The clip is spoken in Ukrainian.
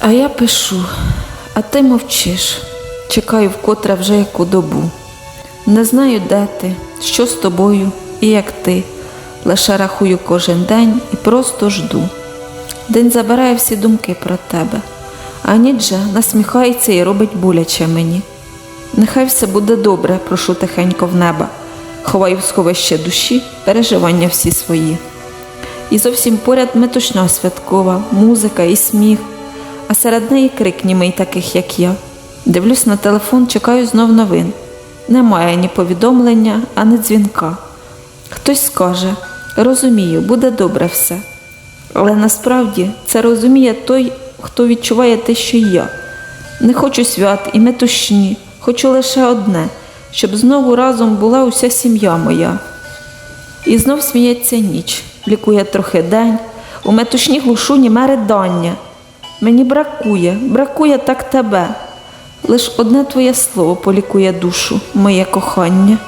А я пишу, а ти мовчиш. Чекаю вкотре вже яку добу. Не знаю, де ти, що з тобою і як ти. Лише рахую кожен день і просто жду. День забирає всі думки про тебе, а ніч же насміхається і робить боляче мені. Нехай все буде добре, прошу тихенько в неба. Ховаю в сховище душі, переживання всі свої. І зовсім поряд метушня святкова, музика і сміх, а серед неї крик німий таких, як я. Дивлюсь на телефон, чекаю знов новин. Немає ні повідомлення, ані дзвінка. Хтось скаже, розумію, буде добре все. Але насправді це розуміє той, хто відчуває те, що я. Не хочу свят і метушні, хочу лише одне, щоб знову разом була уся сім'я моя. І знов сміється ніч, лікує трохи день, у метушні глушу німе ридання. Мені бракує, бракує так тебе. Лиш одне твоє слово полікує душу, моє кохання.